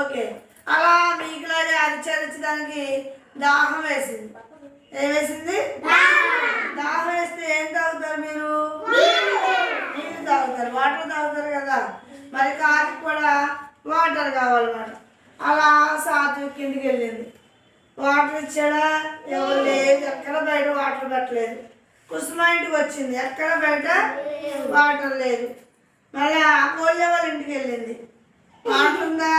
Okay. అలా మీకులాగే అరిచరించడానికి దాహం వేసింది. ఏం వేసింది? దాహం వేస్తే ఏం తాగుతారు మీరు? నీళ్ళు తాగుతారు. వాటర్ తాగుతారు కదా. మరి కాకి కూడా వాటర్ కావాలన్నమాట. అలా సాధు కిందికి వెళ్ళింది. వాటర్ ఇచ్చాడా? ఎవరు లేదు. ఎక్కడ బయట వాటర్ పెట్టలేదు. కుసుమ ఇంటికి వచ్చింది. ఎక్కడ బయట? వాటర్ లేదు. మళ్ళీ ఆ కోళ్ళ వాళ్ళ ఇంటికి వెళ్ళింది వాటర్ ఉందా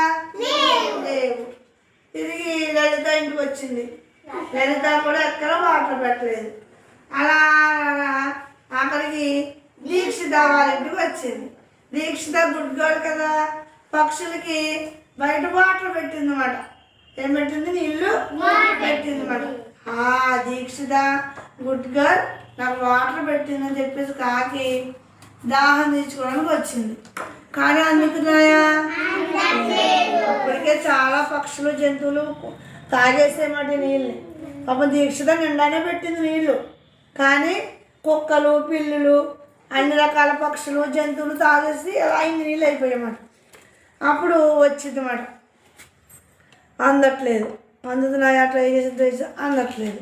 లేవు తిరిగి లలిత ఇంటికి వచ్చింది. లలిత కూడా ఎక్కడ వాటర్ పెట్టలేదు. అలా ఆఖరికి దీక్షిత వాళ్ళ ఇంటికి వచ్చింది. దీక్షిత గుడ్ గర్ల్ కదా. పక్షులకి బయట వాటర్ పెట్టింది అన్నమాట ఏం పెట్టింది? నీళ్ళు పెట్టింది అన్నమాట ఆ దీక్షిత గుడ్ గర్ల్ నాకు వాటర్ పెట్టిందని చెప్పేసి కాకి దాహం తీర్చుకోవడానికి వచ్చింది. కానీ అందుకున్నాయా ఇప్పటికే చాలా పక్షులు జంతువులు తాగేసేమాట నీళ్ళు పాపం దీక్షిత నిండానే పెట్టింది నీళ్ళు. కానీ కుక్కలు పిల్లులు అన్ని రకాల పక్షులు జంతువులు తాగేసి అలా అయింది నీళ్ళు అయిపోయామాట అప్పుడు వచ్చింది మాట. అందట్లేదు. అందుతున్నాయా ట్రై చేసి అందట్లేదు.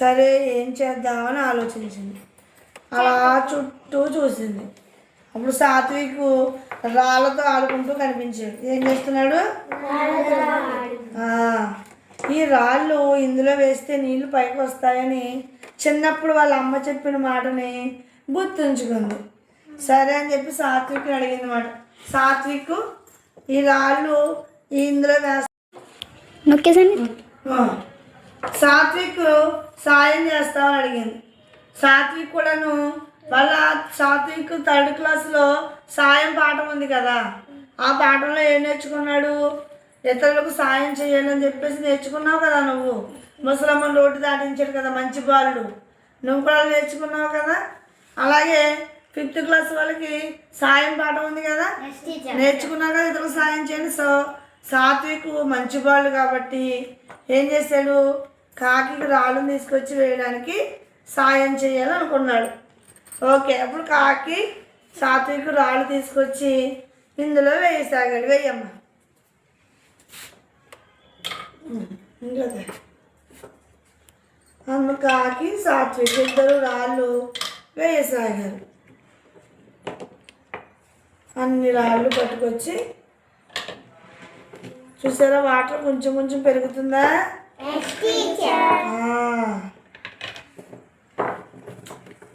సరే ఏం చేద్దామని ఆలోచించింది. అలా చుట్టూ చూసింది. అప్పుడు సాత్విక్ రాళ్ళతో ఆడుకుంటూ కనిపించాడు. ఏం చేస్తున్నాడు? ఈ రాళ్ళు ఇందులో వేస్తే నీళ్ళు పైకి వస్తాయని చిన్నప్పుడు వాళ్ళ అమ్మ చెప్పిన మాటని గుర్తుంచుకుంది. సరే అని చెప్పి సాత్విక్ని అడిగింది మాట. సాత్విక్ ఈ రాళ్ళు ఈ ఇందులో వేస్తా నొక్కేసండి ఆ. సాత్విక్ సాయం చేస్తామని అడిగింది. సాత్విక్ కూడాను వాళ్ళ సాత్విక్ థర్డ్ క్లాస్లో సాయం పాఠం ఉంది కదా ఆ పాఠంలో ఏం నేర్చుకున్నాడు? ఇతరులకు సాయం చేయాలని చెప్పేసి నేర్చుకున్నావు కదా నువ్వు. ముసలమ్మ రోడ్డు దాటించాడు కదా మంచి బాలుడు. నువ్వు కూడా నేర్చుకున్నావు కదా? అలాగే ఫిఫ్త్ క్లాస్ వాళ్ళకి సాయం పాఠం ఉంది కదా? నేర్చుకున్నాక ఇతరులకు సాయం చేయండి. సో సాత్విక్ మంచి వాళ్ళు కాబట్టి ఏం చేశాడు? కాకి రాళ్ళను తీసుకొచ్చి వేయడానికి సాయం చేయాలనుకున్నాడు ఓకే అప్పుడు కాకి సాత్విక్ రాళ్ళు తీసుకొచ్చి ఇందులో వేయసాగాడు. వేయమ్మ. కాకి సాత్విక్ ఇద్దరు రాళ్ళు వేయసాగారు. అన్ని రాళ్ళు పట్టుకొచ్చి చూసారా వాటర్ కొంచెం కొంచెం పెరుగుతుందా?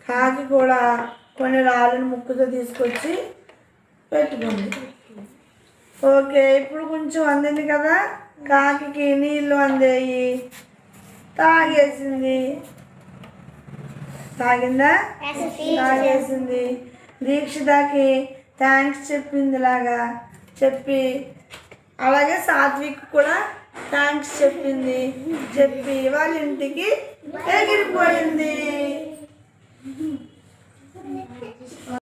కాకి కూడా కొన్ని రాళ్ళను ముక్కుతో తీసుకొచ్చి పెట్టుకుంది. ఓకే ఇప్పుడు కొంచెం అందింది కదా? కాకి నీళ్ళు అందాయి. తాగేసింది. తాగిందా? తాగేసింది. దీక్షితకి థ్యాంక్స్ చెప్పింది లాగా చెప్పి అలాగే సాత్విక్ కూడా థ్యాంక్స్ చెప్పింది. చెప్పి వాళ్ళ ఇంటికి ఎగిరిపోయింది.